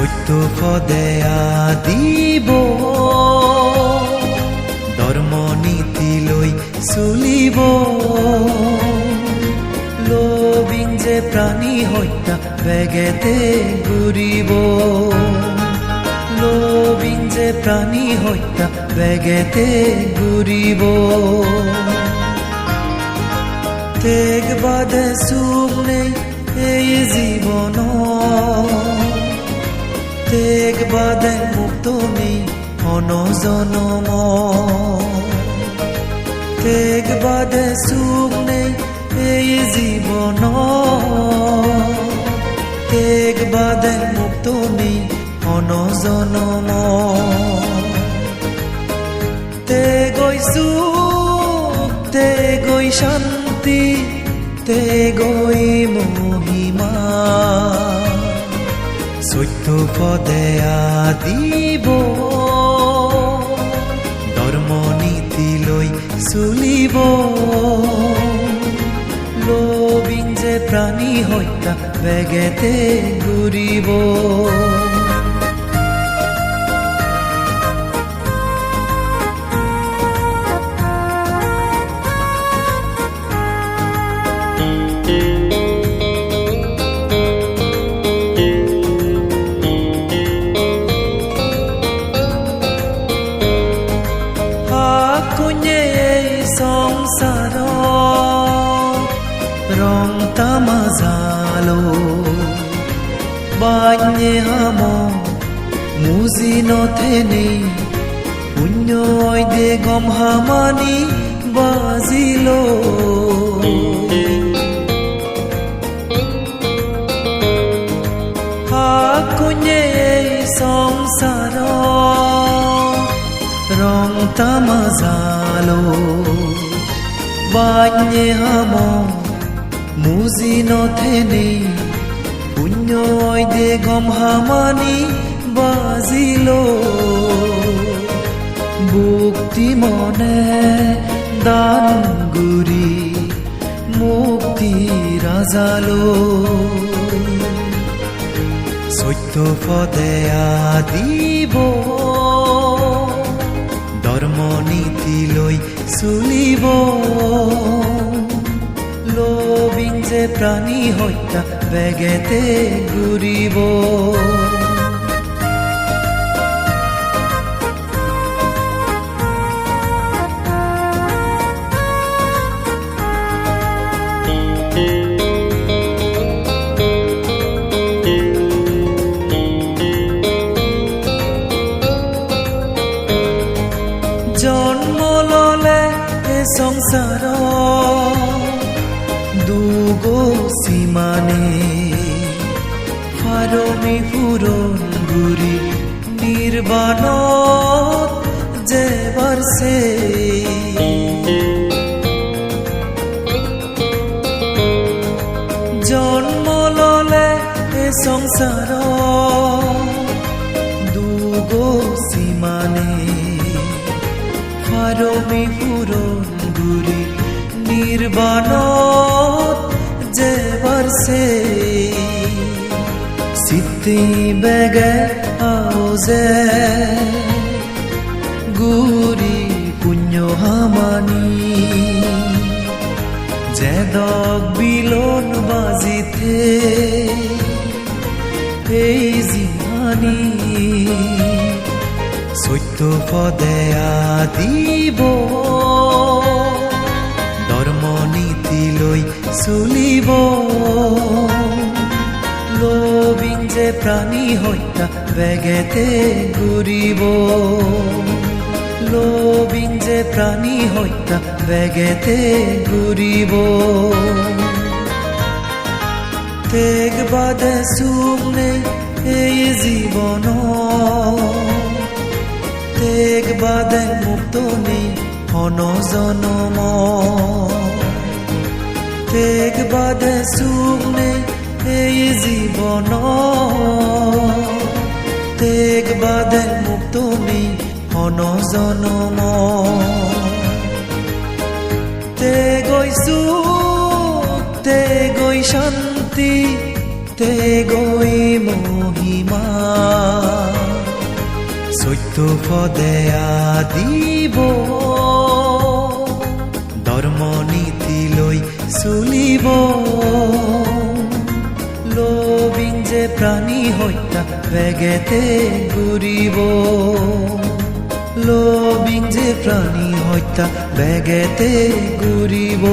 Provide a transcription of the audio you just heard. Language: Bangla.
পদে দিব ধর্ম নীতি লৈ চলিব। লবিং যে প্ৰাণী হত্যা বেগেতে ঘূৰিব। লবিং যে প্ৰাণী হত্যা বেগেতে ঘূৰিব। তেগ বাদে সুখ নেই এই জীবন তেগ বাদে তুমি অনজনম তেগ বাদে সুখ নেই এই জীবন। তেগ বাদে নেই অনজনম তে গৈ সুখ, তে গৈ শান্তি, তে গৈ মহিমা। সত্য পদে আদিব। ধর্ম নীতি লৈ চলিব। লবিন যে প্ৰাণী হত্যা বেগেতে ঘূৰিব রং তামাজালো বান্যে হাম, মুজি নথেনে পুণ্যই দে গম হামানি বাজিলো। akunya সংসার রং তামাজালো বান্যে হাম মুজি নথেনে পুণ্যই দে গম হামানি বাজিলো। মুক্তি মনে দান গুরি, মুক্তি রাজালো। সত্য পদে আদিব, ধর্ম নীতি লৈ চলিব। লবিং যে প্ৰাণী হত্যা বেগেতে ঘূৰিব সীমানে ফারমি ফুরন গুরি নির্বাণ যে বর্ষে। জন্ম ললে এ সংসার দুগো সীমানে। ফারমি পুরন গুরি নির্বাণ বর্ষে সিদ্ধি বেগে আওজে গুরি পুণ্য হামানি যে দগ বিলন বাজিতে এই জিহানি সত্য পদে আদিব লৈ চলিব। লবিং যে প্ৰাণী হত্যা বেগেতে ঘূৰিব। লবিং যে প্ৰাণী হত্যা বেগেতে ঘূৰিব। তেগ বাদে নেই এই জীবন তেগ বাদে মুক্ত নেই অনজনম বাদে সুখ নেই এই জীবন। তেগ বাদে মুক্ত নেই অনজনম তে গৈ সুখ তে গৈ শান্তি মুক্তে গৈ মহিমা। সত্য পদে আদিব। ধৰ্ম নীতি লৈ চলিব। লবিং যে প্ৰাণী হত্যা বেগেতে ঘূৰিব লবিং যে প্ৰাণী হত্যা বেগেতে ঘূৰিব